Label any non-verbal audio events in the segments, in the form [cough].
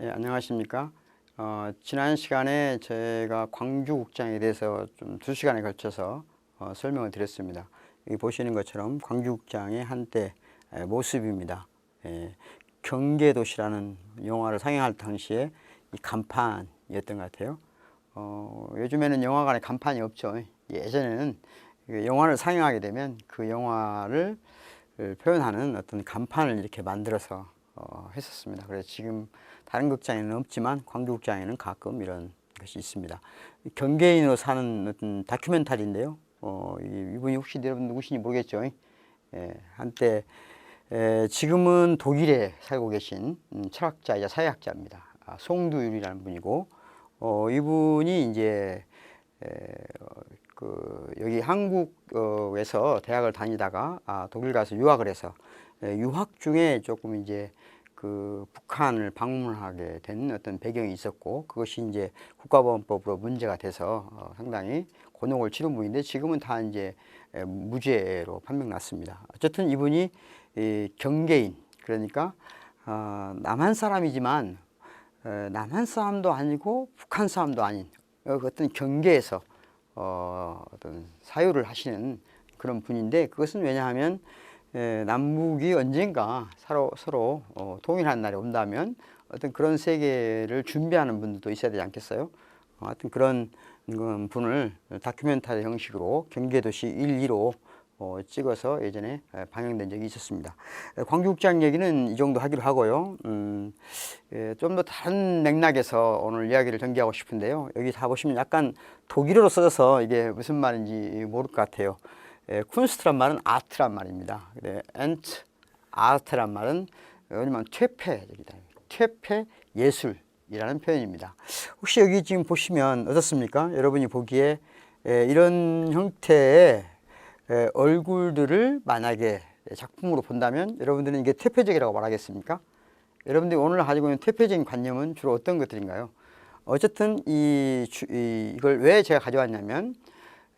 예, 안녕하십니까. 어, 지난 시간에 제가 광주국장에 대해서 좀 두 시간에 걸쳐서 어, 설명을 드렸습니다. 여기 보시는 것처럼 광주국장의 한때 에, 모습입니다. 예, 경계도시라는 영화를 상영할 당시에 이 간판이었던 것 같아요. 어, 요즘에는 영화관에 간판이 없죠. 예전에는 그 영화를 상영하게 되면 그 영화를 표현하는 어떤 간판을 이렇게 만들어서 어, 했었습니다. 그래서 지금 다른 극장에는 없지만 광주극장에는 가끔 이런 것이 있습니다. 경계인으로 사는 어떤 다큐멘터리인데요. 어, 이- 이분이 혹시 여러분 누구신지 모르겠죠. 예, 한때 에, 지금은 독일에 살고 계신 음, 철학자이자 사회학자입니다. 아, 송두율이라는 분이고 어, 이분이 이제 에, 어, 그 여기 한국에서 대학을 다니다가 아, 독일 가서 유학을 해서 에, 유학 중에 조금 이제 그 북한을 방문하게 된 어떤 배경이 있었고 그것이 이제 국가보안법으로 문제가 돼서 어, 상당히 곤혹을 치른 분인데 지금은 다 이제 에, 무죄로 판명났습니다. 어쨌든 이분이 이 경계인 그러니까 어, 남한 사람이지만 에, 남한 사람도 아니고 북한 사람도 아닌 어, 어떤 경계에서 어, 어떤 사유를 하시는 그런 분인데 그것은 왜냐하면 에, 남북이 언젠가 서로, 서로 어, 통일한 날이 온다면 어떤 그런 세계를 준비하는 분들도 있어야 되지 않겠어요? 어, 하여튼 그런 음, 분을 다큐멘터리 형식으로 경계도시 1, 2로 어, 찍어서 예전에 에, 방영된 적이 있었습니다. 에, 광주국장 얘기는 이 정도 하기로 하고요. 음, 좀더 다른 맥락에서 오늘 이야기를 전개하고 싶은데요. 여기 다 보시면 약간 독일어로 써서 이게 무슨 말인지 모를 것 같아요. 에, 쿤스트란 말은 아트란 말입니다. 근데 엔트 아트란 말은 왜냐면 퇴폐적이다. 퇴폐 예술이라는 표현입니다. 혹시 여기 지금 보시면 어떻습니까? 여러분이 보기에 에, 이런 형태의 에, 얼굴들을 만약에 작품으로 본다면 여러분들은 이게 퇴폐적이라고 말하겠습니까? 여러분들이 오늘 가지고 있는 퇴폐적인 관념은 주로 어떤 것들인가요? 어쨌든 이, 주- 이 이걸 왜 제가 가져왔냐면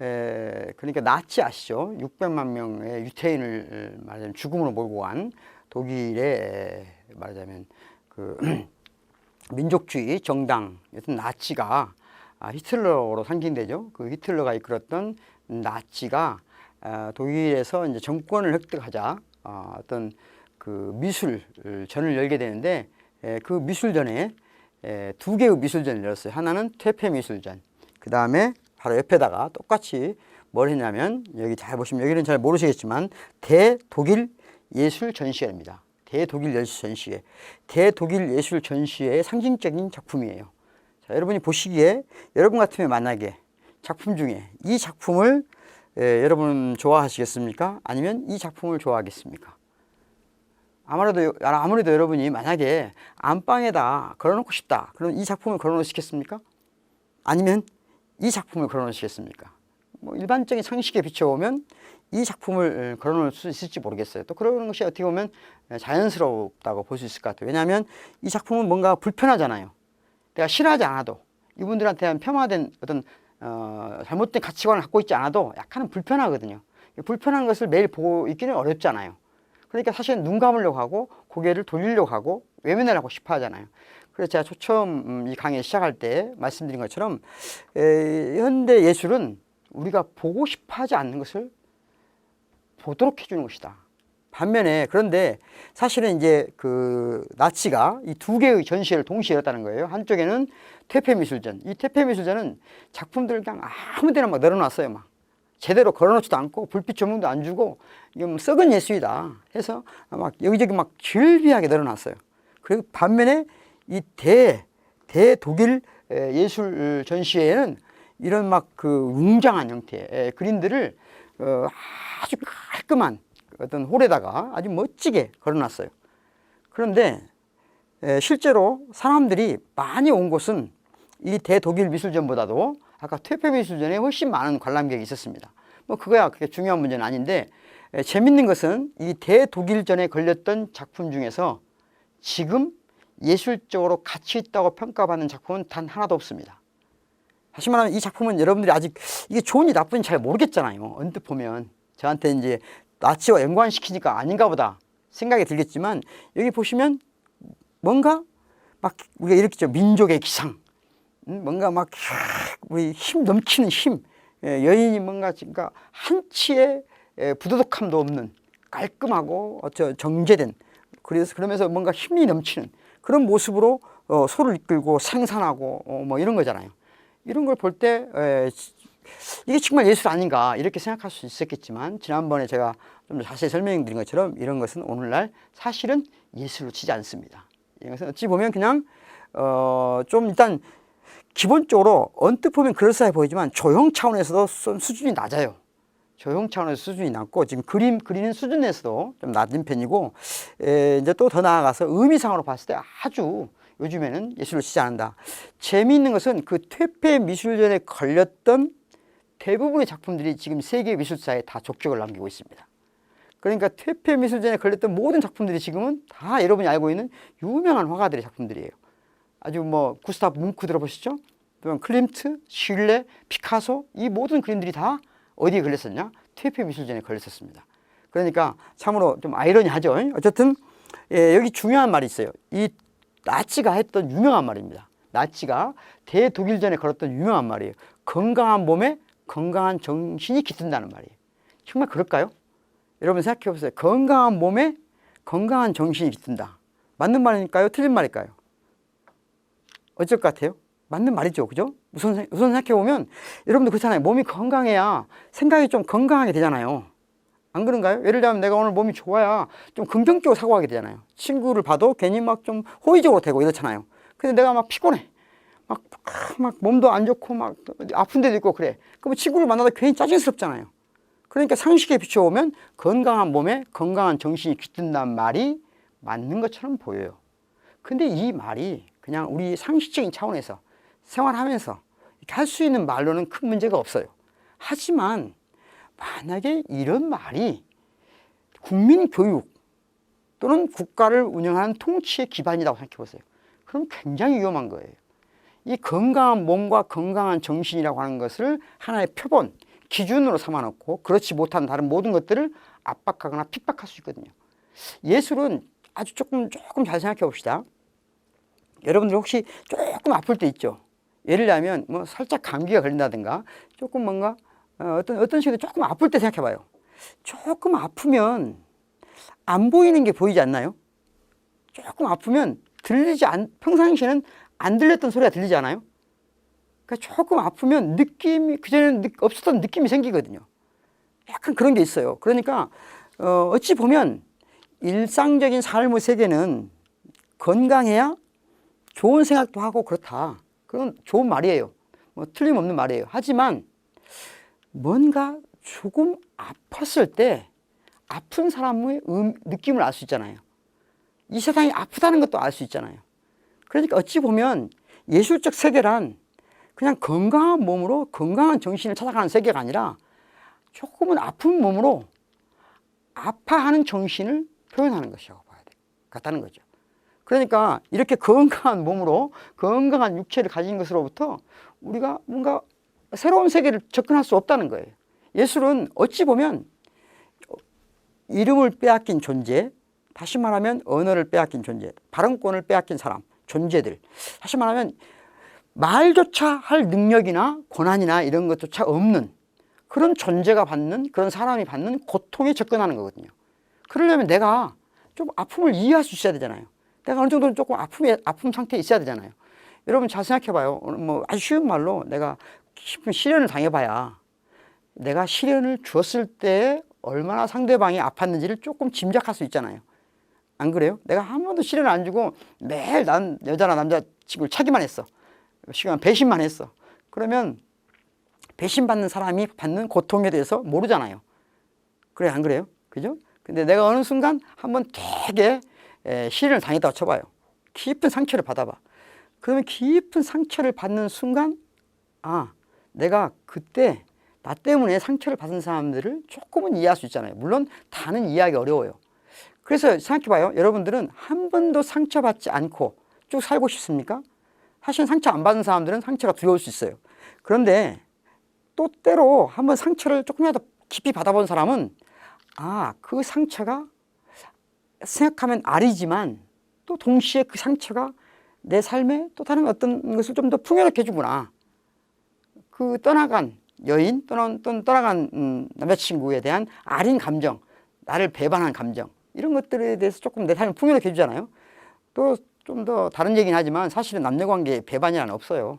에, 그러니까 나치 아시죠? 600만 명의 유태인을 말하자면 죽음으로 몰고 간 독일의 에, 말하자면 그 [clears throat] 민족주의 정당 여튼 나치가 아, 히틀러로 상징되죠. 그 히틀러가 이끌었던 나치가 아, 독일에서 이제 정권을 획득하자 아, 어떤 그 미술전을 열게 되는데 에, 그 미술전에 에, 두 개의 미술전을 열었어요. 하나는 퇴폐 미술전. 그 다음에 바로 옆에다가 똑같이 뭘 했냐면 여기 잘 보시면 여기는 잘 모르시겠지만 대독일 예술 전시회입니다. 대독일 예술 전시회. 대독일 예술 전시회의 상징적인 작품이에요. 자, 여러분이 보시기에 여러분 같으면 만약에 작품 중에 이 작품을 에, 여러분 좋아하시겠습니까? 아니면 이 작품을 좋아하겠습니까? 아무래도 아무래도 여러분이 만약에 안방에다 걸어놓고 싶다. 그럼 이 작품을 걸어놓으시겠습니까? 아니면 이 작품을 걸어놓으시겠습니까? 뭐 일반적인 상식에 비춰보면 이 작품을 에, 걸어놓을 수 있을지 모르겠어요. 또 그런 것이 어떻게 보면 에, 자연스럽다고 볼 수 있을 것 같아요. 왜냐하면 이 작품은 뭔가 불편하잖아요. 내가 싫어하지 않아도 이분들한테 폄하된 어떤 어, 잘못된 가치관을 갖고 있지 않아도 약간은 불편하거든요. 불편한 것을 매일 보고 있기는 어렵잖아요. 그러니까 사실은 눈 감으려고 하고 고개를 돌리려고 하고 외면을 하고 싶어 하잖아요. 그래서 제가 처음 음, 이 강의 시작할 때 말씀드린 것처럼 에, 현대 예술은 우리가 보고 싶어 하지 않는 것을 보도록 해주는 것이다. 반면에 그런데 사실은 이제 그 나치가 이 두 개의 전시회를 동시에 열었다는 거예요. 한쪽에는 퇴폐미술전. 이 퇴폐미술전은 작품들을 그냥 아무 데나 막 늘어놨어요. 막 제대로 걸어놓지도 않고 불빛 조명도 안 주고 이게 뭐 썩은 예술이다 해서 막 여기저기 막 즐비하게 늘어놨어요. 그리고 반면에 이 대 대독일 에, 예술 전시회에는 이런 막 그 웅장한 형태의 그림들을 어, 아주 깔끔한 어떤 홀에다가 아주 멋지게 걸어놨어요. 그런데 에, 실제로 사람들이 많이 온 곳은 이 대독일 미술전보다도 아까 퇴폐 미술전에 훨씬 많은 관람객이 있었습니다. 뭐 그거야 그게 중요한 문제는 아닌데 에, 재밌는 것은 이 대독일전에 걸렸던 작품 중에서 지금 예술적으로 가치 있다고 평가받는 작품은 단 하나도 없습니다. 다시 말하면 이 작품은 여러분들이 아직 이게 좋은지 나쁜지 잘 모르겠잖아요. 언뜻 보면 저한테 이제 나치와 연관시키니까 아닌가 보다 생각이 들겠지만 여기 보시면 뭔가 막 우리가 이렇게 죠 민족의 기상. 음, 뭔가 막 우리 힘 넘치는 힘. 예, 여인이 뭔가 그러니까 한치의 예, 부도덕함도 없는 깔끔하고 정제된 그래서 그러면서 뭔가 힘이 넘치는 그런 모습으로 어, 소를 이끌고 생산하고 어, 뭐 이런 거잖아요. 이런 걸 볼 때 이게 정말 예술 아닌가 이렇게 생각할 수 있었겠지만 지난번에 제가 좀 자세히 설명드린 것처럼 이런 것은 오늘날 사실은 예술로 치지 않습니다. 이것은 어찌 보면 그냥 어, 좀 일단 기본적으로 언뜻 보면 그럴싸해 보이지만 조형 차원에서도 좀 수준이 낮아요. 조형 차원에서 수준이 낮고 지금 그림 그리는 수준에서도 좀 낮은 편이고 에, 이제 또 더 나아가서 의미상으로 봤을 때 아주 요즘에는 예술을 치지 않는다. 재미있는 것은 그 퇴폐 미술전에 걸렸던 대부분의 작품들이 지금 세계 미술사에 다 족적을 남기고 있습니다. 그러니까 퇴폐 미술전에 걸렸던 모든 작품들이 지금은 다 여러분이 알고 있는 유명한 화가들의 작품들이에요. 아주 뭐 구스타프 뭉크 들어보시죠? 또는 클림트, 슐레, 피카소 이 모든 그림들이 다 어디에 걸렸었냐? 퇴폐 미술전에 걸렸었습니다. 그러니까 참으로 좀 아이러니하죠. 어쨌든 예, 여기 중요한 말이 있어요. 이 나치가 했던 유명한 말입니다. 나치가 대독일전에 걸었던 유명한 말이에요. 건강한 몸에 건강한 정신이 깃든다는 말이에요. 정말 그럴까요? 여러분 생각해 보세요. 건강한 몸에 건강한 정신이 깃든다. 맞는 말일까요? 틀린 말일까요? 어쩔 것 같아요? 맞는 말이죠. 그죠? 우선, 우선 생각해 보면 여러분도 그렇잖아요. 몸이 건강해야 생각이 좀 건강하게 되잖아요. 안 그런가요? 예를 들면 내가 오늘 몸이 좋아야 좀 긍정적으로 사고하게 되잖아요. 친구를 봐도 괜히 막 좀 호의적으로 되고 이렇잖아요. 근데 내가 막 피곤해. 막, 막 몸도 안 좋고 막 아픈 데도 있고 그래. 그럼 친구를 만나다 괜히 짜증스럽잖아요. 그러니까 상식에 비춰보면 건강한 몸에 건강한 정신이 깃든다는 말이 맞는 것처럼 보여요. 근데 이 말이 그냥 우리 상식적인 차원에서 생활하면서 할 수 있는 말로는 큰 문제가 없어요. 하지만 만약에 이런 말이 국민 교육 또는 국가를 운영하는 통치의 기반이라고 생각해 보세요. 그럼 굉장히 위험한 거예요. 이 건강한 몸과 건강한 정신이라고 하는 것을 하나의 표본, 기준으로 삼아놓고 그렇지 못한 다른 모든 것들을 압박하거나 핍박할 수 있거든요. 예술은 아주 조금 조금 잘 생각해 봅시다. 여러분들 혹시 조금 아플 때 있죠. 예를 들면 뭐 살짝 감기가 걸린다든가 조금 뭔가 어, 어떤 어떤 식으로 조금 아플 때 생각해 봐요. 조금 아프면 안 보이는 게 보이지 않나요? 조금 아프면 들리지 않 평상시에는 안 들렸던 소리가 들리지 않아요? 그러니까 조금 아프면 느낌이 그전에는 느, 없었던 느낌이 생기거든요. 약간 그런 게 있어요. 그러니까 어, 어찌 보면 일상적인 삶의 세계는 건강해야 좋은 생각도 하고 그렇다. 그건 좋은 말이에요. 뭐 틀림없는 말이에요. 하지만 뭔가 조금 아팠을 때 아픈 사람의 음, 느낌을 알 수 있잖아요. 이 세상이 아프다는 것도 알 수 있잖아요. 그러니까 어찌 보면 예술적 세계란 그냥 건강한 몸으로 건강한 정신을 찾아가는 세계가 아니라 조금은 아픈 몸으로 아파하는 정신을 표현하는 것이라고 봐야 돼. 같다는 거죠. 그러니까 이렇게 건강한 몸으로 건강한 육체를 가진 것으로부터 우리가 뭔가 새로운 세계를 접근할 수 없다는 거예요. 예술은 어찌 보면 이름을 빼앗긴 존재, 다시 말하면 언어를 빼앗긴 존재, 발언권을 빼앗긴 사람, 존재들. 다시 말하면 말조차 할 능력이나 권한이나 이런 것조차 없는 그런 존재가 받는 그런 사람이 받는 고통에 접근하는 거거든요. 그러려면 내가 좀 아픔을 이해할 수 있어야 되잖아요. 내가 어느 정도 조금 아픔에 아픔 상태에 있어야 되잖아요. 여러분 잘 생각해 봐요. 뭐 아주 쉬운 말로 내가 깊은 시련을 당해봐야 내가 시련을 주었을 때 얼마나 상대방이 아팠는지를 조금 짐작할 수 있잖아요. 안 그래요? 내가 한 번도 시련을 안 주고 매일 난 여자나 남자 친구를 차기만 했어. 시간 배신만 했어. 그러면 배신받는 사람이 받는 고통에 대해서 모르잖아요. 그래 안 그래요? 그죠? 근데 내가 어느 순간 한번 되게 시련을 당했다고 쳐봐요. 깊은 상처를 받아봐. 그러면 깊은 상처를 받는 순간 아 내가 그때 나 때문에 상처를 받은 사람들을 조금은 이해할 수 있잖아요. 물론 다는 이해하기 어려워요. 그래서 생각해봐요. 여러분들은 한 번도 상처받지 않고 쭉 살고 싶습니까? 사실 상처 안 받은 사람들은 상처가 두려울 수 있어요. 그런데 또 때로 한번 상처를 조금이라도 깊이 받아본 사람은 아, 그 상처가 생각하면 알이지만 또 동시에 그 상처가 내 삶에 또 다른 어떤 것을 좀 더 풍요롭게 해주구나. 그 떠나간 여인 또는, 또는 떠나간 음, 남자친구에 대한 아린 감정, 나를 배반한 감정 이런 것들에 대해서 조금 내 삶을 풍요롭게 해주잖아요. 또 좀 더 다른 얘기는 하지만 사실은 남녀관계 배반이란 없어요.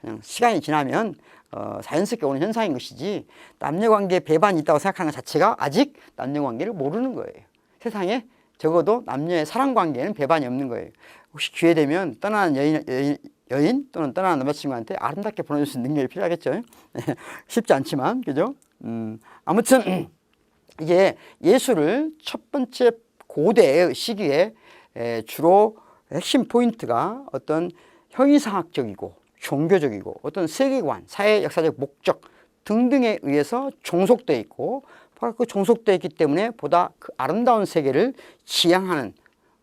그냥 시간이 지나면 어, 자연스럽게 오는 현상인 것이지 남녀관계 배반이 있다고 생각하는 것 자체가 아직 남녀관계를 모르는 거예요. 세상에 적어도 남녀의 사랑 관계는 배반이 없는 거예요. 혹시 기회 되면 떠나는 여인, 여인, 여인 또는 떠나는 남자친구한테 아름답게 보내줄 수 있는 능력이 필요하겠죠. [laughs] 쉽지 않지만 그죠? 음, 아무튼 [clears throat] 이게 예술을 첫 번째 고대의 시기에 에, 주로 핵심 포인트가 어떤 형이상학적이고 종교적이고 어떤 세계관, 사회 역사적 목적 등등에 의해서 종속되어 있고 바로 그 종속되어 있기 때문에 보다 그 아름다운 세계를 지향하는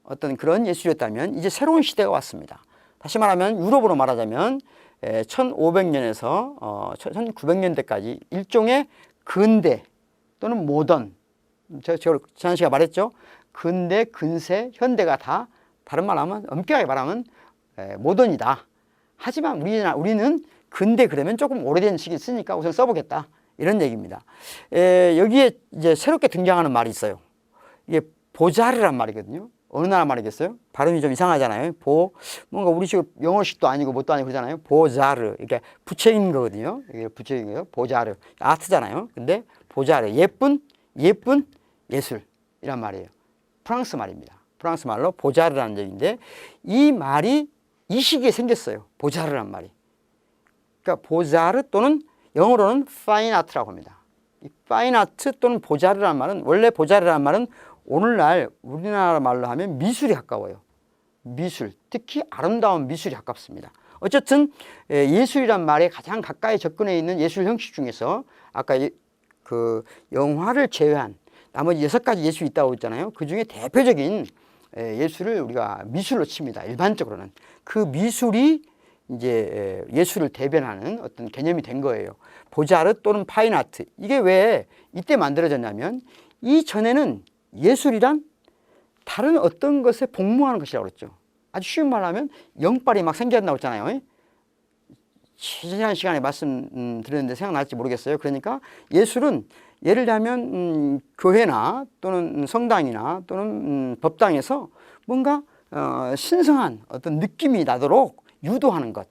어떤 그런 예술이었다면 이제 새로운 시대가 왔습니다. 다시 말하면 유럽으로 말하자면 1500년에서 어, 1900년대까지 일종의 근대 또는 모던 제가, 제가 지난 시간에 말했죠. 근대, 근세, 현대가 다 다른 말하면 엄격하게 말하면 에, 모던이다. 하지만 우리는, 근대 그러면 조금 오래된 시기 쓰니까 우선 써보겠다. 이런 얘기입니다. 에, 여기에 이제 새롭게 등장하는 말이 있어요. 이게 보자르란 말이거든요. 어느 나라 말이겠어요? 발음이 좀 이상하잖아요. 보, 뭔가 우리식 영어식도 아니고 뭣도 아니고 그러잖아요. 보자르. 이게 붙여있는 거거든요. 이게 붙여있는 거예요. 보자르. 아트잖아요. 근데 보자르. 예쁜, 예쁜 예술이란 말이에요. 프랑스 말입니다. 프랑스 말로 보자르라는 얘기인데 이 말이 이 시기에 생겼어요. 보자르란 말이. 그러니까 보자르 또는 영어로는 파인 아트라고 합니다. 이 파인 아트 또는 보자르라는 말은 원래 보자르라는 말은 오늘날 우리나라 말로 하면 미술이 가까워요. 미술, 특히 아름다운 미술이 가깝습니다. 어쨌든 예술이란 말에 가장 가까이 접근해 있는 예술 형식 중에서 아까 그 영화를 제외한 나머지 여섯 가지 예술이 있다고 했잖아요. 그 중에 대표적인 예술을 우리가 미술로 칩니다. 일반적으로는 그 미술이 이제 예술을 대변하는 어떤 개념이 된 거예요. 보자르 또는 파인아트 이게 왜 이때 만들어졌냐면 이 전에는 예술이란 다른 어떤 것에 복무하는 것이라고 그랬죠. 아주 쉬운 말로 하면 영빨이 막 생겨난다고 했잖아요. 지난 시간에 말씀드렸는데 생각날지 모르겠어요. 그러니까 예술은 예를 들면 음, 교회나 또는 성당이나 또는 음, 법당에서 뭔가 어, 신성한 어떤 느낌이 나도록 유도하는 것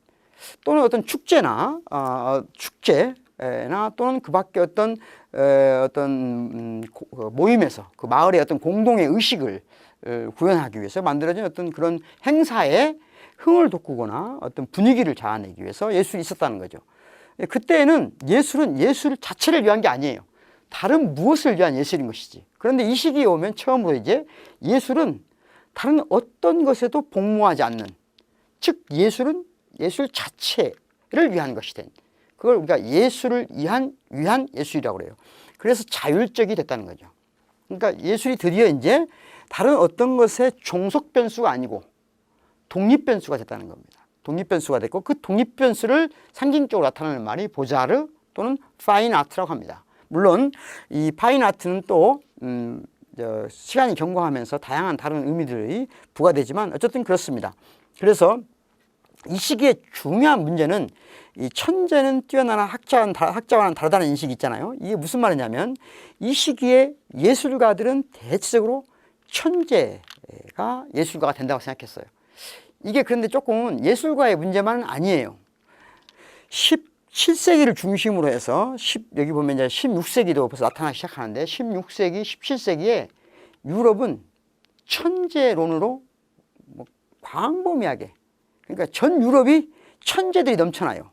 또는 어떤 축제나 어, 축제나 또는 그 밖에 어떤 에, 어떤 음, 고, 그 모임에서 그 마을의 어떤 공동의 의식을 에, 구현하기 위해서 만들어진 어떤 그런 행사에 흥을 돋구거나 어떤 분위기를 자아내기 위해서 예술이 있었다는 거죠. 그때는 예술은 예술 자체를 위한 게 아니에요. 다른 무엇을 위한 예술인 것이지. 그런데 이 시기에 오면 처음으로 이제 예술은 다른 어떤 것에도 복무하지 않는 즉 예술은 예술 자체를 위한 것이 된 그걸 우리가 예술을 위한 위한 예술이라고 그래요. 그래서 자율적이 됐다는 거죠. 그러니까 예술이 드디어 이제 다른 어떤 것의 종속 변수가 아니고 독립 변수가 됐다는 겁니다. 독립 변수가 됐고 그 독립 변수를 상징적으로 나타내는 말이 보자르 또는 파인 아트라고 합니다. 물론 이 파인 아트는 또 음, 시간이 경과하면서 다양한 다른 의미들이 부과되지만 어쨌든 그렇습니다. 그래서 이 시기의 중요한 문제는 이 천재는 뛰어나나 학자와는, 학자와는 다르다는 인식이 있잖아요. 이게 무슨 말이냐면 이 시기에 예술가들은 대체적으로 천재가 예술가가 된다고 생각했어요. 이게 그런데 조금 예술가의 문제만은 아니에요. 17세기를 중심으로 해서 10, 여기 보면 이제 16세기도 벌써 나타나기 시작하는데 16세기, 17세기에 유럽은 천재론으로 뭐 광범위하게 그러니까 전 유럽이 천재들이 넘쳐나요.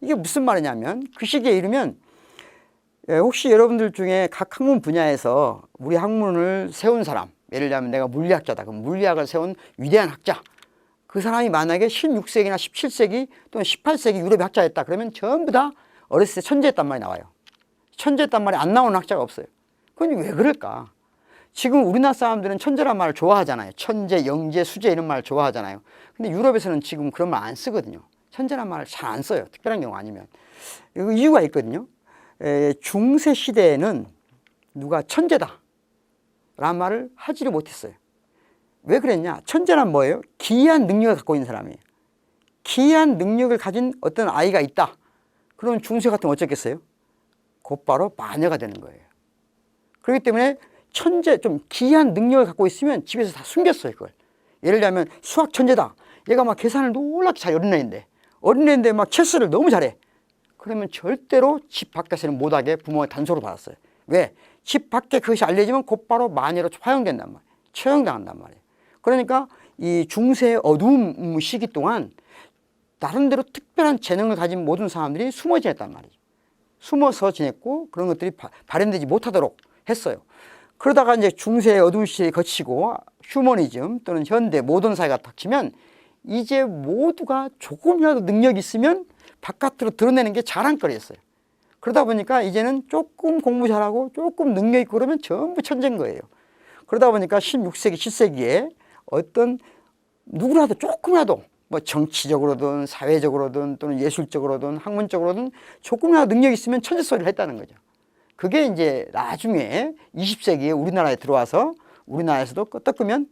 이게 무슨 말이냐면 그 시기에 이르면 예, 혹시 여러분들 중에 각 학문 분야에서 우리 학문을 세운 사람 예를 들면 내가 물리학자다 그럼 물리학을 세운 위대한 학자 그 사람이 만약에 16세기나 17세기 또는 18세기 유럽의 학자였다 그러면 전부 다 어렸을 때 천재였단 말이 나와요. 천재였단 말이 안 나오는 학자가 없어요. 그건 왜 그럴까? 지금 우리나라 사람들은 천재란 말을 좋아하잖아요. 천재, 영재, 수재 이런 말을 좋아하잖아요. 근데 유럽에서는 지금 그런 말 안 쓰거든요. 천재란 말을 잘 안 써요. 특별한 경우 아니면. 이유가 있거든요. 에, 중세 시대에는 누가 천재다. 라는 말을 하지를 못했어요. 왜 그랬냐? 천재란 뭐예요? 기이한 능력을 갖고 있는 사람이에요. 기이한 능력을 가진 어떤 아이가 있다. 그러면 중세 같은 건 어쩌겠어요? 곧바로 마녀가 되는 거예요. 그렇기 때문에 천재 좀 기이한 능력을 갖고 있으면 집에서 다 숨겼어요 그걸. 예를 들면 수학 천재다. 얘가 막 계산을 놀랍게 잘 어린애인데 어린애인데 막 체스를 너무 잘해. 그러면 절대로 집 밖에서는 못하게 부모의 단소를 받았어요. 왜? 집 밖에 그것이 알려지면 곧바로 마녀로 화형된단 말이에요. 처형당한단 말이에요. 그러니까 이 중세의 어두운 시기 동안 나름대로 특별한 재능을 가진 모든 사람들이 숨어 지냈단 말이죠. 숨어서 지냈고 그런 것들이 바- 발현되지 못하도록 했어요. 그러다가 이제 중세의 어두운 시대에 거치고 휴머니즘 또는 현대 모던 사회가 닥치면 이제 모두가 조금이라도 능력이 있으면 바깥으로 드러내는 게 자랑거리였어요. 그러다 보니까 이제는 조금 공부 잘하고 조금 능력 있고 그러면 전부 천재인 거예요. 그러다 보니까 16세기, 17세기에 어떤 누구라도 조금이라도 뭐 정치적으로든 사회적으로든 또는 예술적으로든 학문적으로든 조금이라도 능력이 있으면 천재 소리를 했다는 거죠. 그게 이제 나중에 20세기에 우리나라에 들어와서 우리나라에서도 끄떡끄면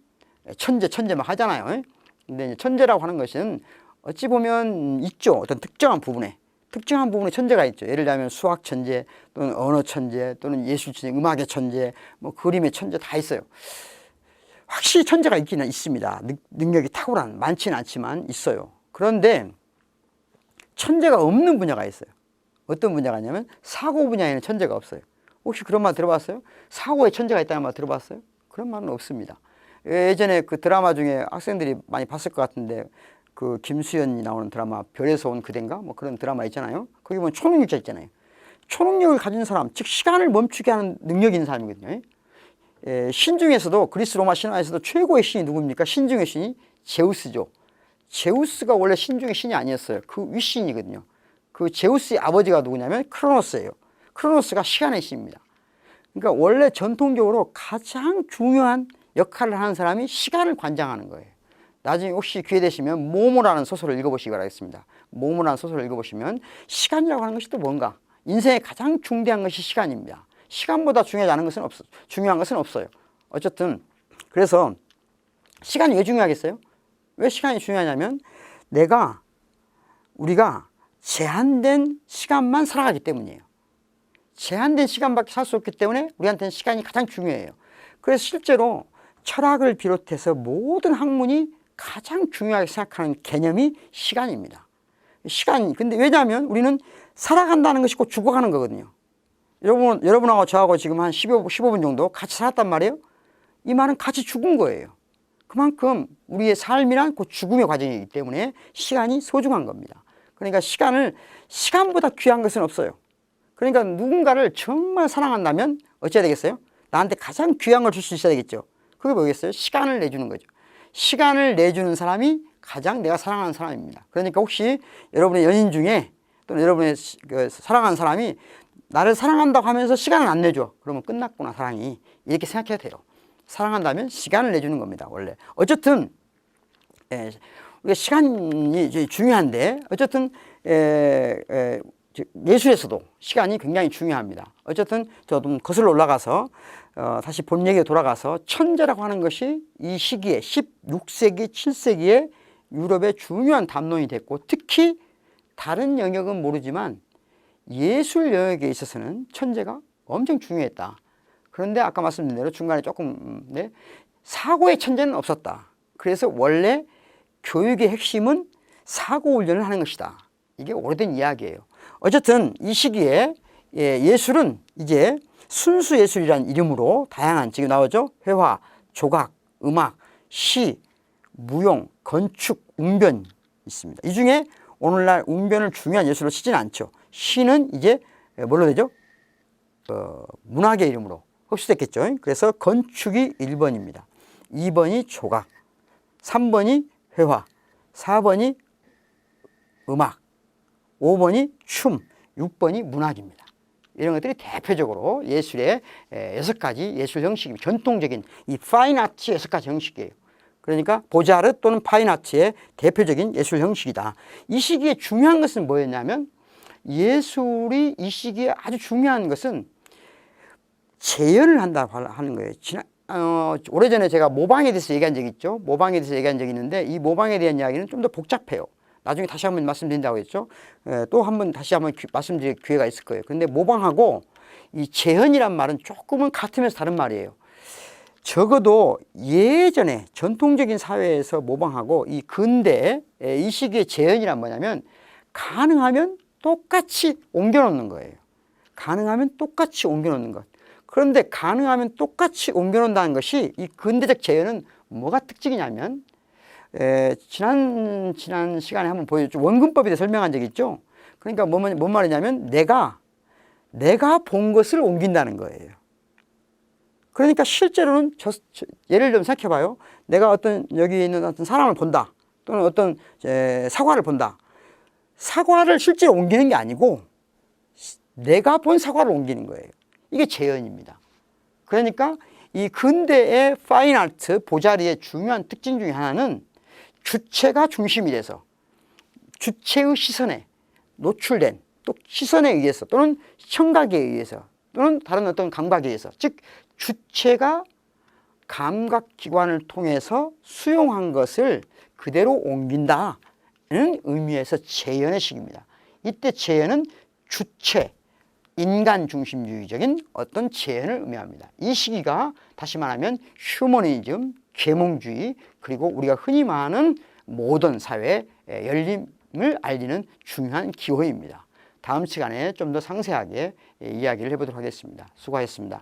천재 천재 막 하잖아요. 근데 천재라고 하는 것은 어찌 보면 있죠. 어떤 특정한 부분에 특정한 부분에 천재가 있죠. 예를 들면 수학 천재 또는 언어 천재 또는 예술 천재, 음악의 천재, 뭐 그림의 천재 다 있어요. 확실히 천재가 있기는 있습니다. 능- 능력이 탁월한 많지는 않지만 있어요. 그런데 천재가 없는 분야가 있어요. 어떤 분야가 있냐면 사고 분야에는 천재가 없어요. 혹시 그런 말 들어봤어요? 사고에 천재가 있다는 말 들어봤어요? 그런 말은 없습니다. 예전에 그 드라마 중에 학생들이 많이 봤을 것 같은데 그 김수현이 나오는 드라마 별에서 온 그댄가 뭐 그런 드라마 있잖아요. 거기 보면 초능력자 있잖아요. 초능력을 가진 사람, 즉 시간을 멈추게 하는 능력이 있는 사람이거든요. 예, 신 중에서도 그리스 로마 신화에서도 최고의 신이 누굽니까? 신 중의 신이 제우스죠. 제우스가 원래 신 중의 신이 아니었어요. 그 윗신이거든요. 그 제우스의 아버지가 누구냐면 크로노스예요. 크로노스가 시간의 신입니다. 그러니까 원래 전통적으로 가장 중요한 역할을 하는 사람이 시간을 관장하는 거예요. 나중에 혹시 기회 되시면 모모라는 소설을 읽어보시기 바라겠습니다. 모모라는 소설을 읽어보시면 시간이라고 하는 것이 또 뭔가 인생의 가장 중대한 것이 시간입니다. 시간보다 중요하지 않은 것은 없어 중요한 것은 없어요. 어쨌든 그래서 시간이 왜 중요하겠어요? 왜 시간이 중요하냐면 내가 우리가 제한된 시간만 살아가기 때문이에요. 제한된 시간밖에 살 수 없기 때문에 우리한테는 시간이 가장 중요해요. 그래서 실제로 철학을 비롯해서 모든 학문이 가장 중요하게 생각하는 개념이 시간입니다. 시간. 근데 왜냐하면 우리는 살아간다는 것이 곧 죽어가는 거거든요. 여러분, 여러분하고 저하고 지금 한 15, 15분 정도 같이 살았단 말이에요. 이 말은 같이 죽은 거예요. 그만큼 우리의 삶이란 곧 죽음의 과정이기 때문에 시간이 소중한 겁니다. 그러니까 시간을 시간보다 귀한 것은 없어요. 그러니까 누군가를 정말 사랑한다면 어찌해야 되겠어요? 나한테 가장 귀한 걸 줄 수 있어야 되겠죠. 그게 뭐겠어요? 시간을 내주는 거죠. 시간을 내주는 사람이 가장 내가 사랑하는 사람입니다. 그러니까 혹시 여러분의 연인 중에 또는 여러분의 시- 그 사랑하는 사람이 나를 사랑한다고 하면서 시간을 안 내줘. 그러면 끝났구나 사랑이 이렇게 생각해야 돼요. 사랑한다면 시간을 내주는 겁니다. 원래 어쨌든 예, 우리가 시간이 이제 중요한데 어쨌든 에, 에, 저- 예술에서도 시간이 굉장히 중요합니다. 어쨌든 저도 거슬러 올라가서 어, 다시 본 얘기에 돌아가서 천재라고 하는 것이 이 시기에 16세기, 7세기에 유럽의 중요한 담론이 됐고 특히 다른 영역은 모르지만 예술 영역에 있어서는 천재가 엄청 중요했다. 그런데 아까 말씀드린 대로 중간에 조금 음, 네, 사고의 천재는 없었다. 그래서 원래 교육의 핵심은 사고 훈련을 하는 것이다. 이게 오래된 이야기예요. 어쨌든 이 시기에 예, 예술은 이제 순수 예술이라는 이름으로 다양한 지금 나오죠. 회화, 조각, 음악, 시, 무용, 건축, 웅변 있습니다. 이 중에 오늘날 웅변을 중요한 예술로 치지는 않죠. 시는 이제 뭘로 되죠? 어, 문학의 이름으로 흡수됐겠죠. 그래서 건축이 1번입니다. 2번이 조각, 3번이 회화, 4번이 음악, 5번이 춤, 6번이 문학입니다. 이런 것들이 대표적으로 예술의 에, 여섯 가지 예술 형식이 전통적인 이 파인 아트 여섯 가지 형식이에요. 그러니까 보자르 또는 파인 아트의 대표적인 예술 형식이다. 이 시기에 중요한 것은 뭐였냐면 예술이 이 시기에 아주 중요한 것은 재현을 한다고 하는 거예요. 지난 어, 오래전에 제가 모방에 대해서 얘기한 적이 있죠. 모방에 대해서 얘기한 적이 있는데 이 모방에 대한 이야기는 좀 더 복잡해요. 나중에 다시 한번 말씀드린다고 했죠. 예, 또 한 번 다시 한번 기- 말씀드릴 기회가 있을 거예요. 근데 모방하고 이 재현이란 말은 조금은 같으면서 다른 말이에요. 적어도 예전에 전통적인 사회에서 모방하고 이 근대 이 시기의 재현이란 뭐냐면 가능하면 똑같이 옮겨놓는 거예요. 가능하면 똑같이 옮겨놓는 것. 그런데 가능하면 똑같이 옮겨놓는다는 것이 이 근대적 재현은 뭐가 특징이냐면 에, 지난 지난 시간에 한번 보여줬죠. 원근법에 대해 설명한 적이 있죠. 그러니까 뭐, 뭔 말이냐면 내가 내가 본 것을 옮긴다는 거예요. 그러니까 실제로는 저, 저- 예를 좀 생각해 봐요. 내가 어떤 여기 있는 어떤 사람을 본다. 또는 어떤 에, 사과를 본다. 사과를 실제로 옮기는 게 아니고 내가 본 사과를 옮기는 거예요. 이게 재현입니다. 그러니까 이 근대의 파인아트 보자리의 중요한 특징 중에 하나는 주체가 중심이 돼서 주체의 시선에 노출된 또 시선에 의해서 또는 청각에 의해서 또는 다른 어떤 감각에 의해서 즉 주체가 감각 기관을 통해서 수용한 것을 그대로 옮긴다는 의미에서 재현의 식입니다. 이때 재현은 주체, 인간 중심주의적인 어떤 재현을 의미합니다. 이 시기가 다시 말하면 휴머니즘, 계몽주의 그리고 우리가 흔히 말하는 모던 사회의 열림을 알리는 중요한 기호입니다. 다음 시간에 좀 더 상세하게 이야기를 해보도록 하겠습니다. 수고하셨습니다.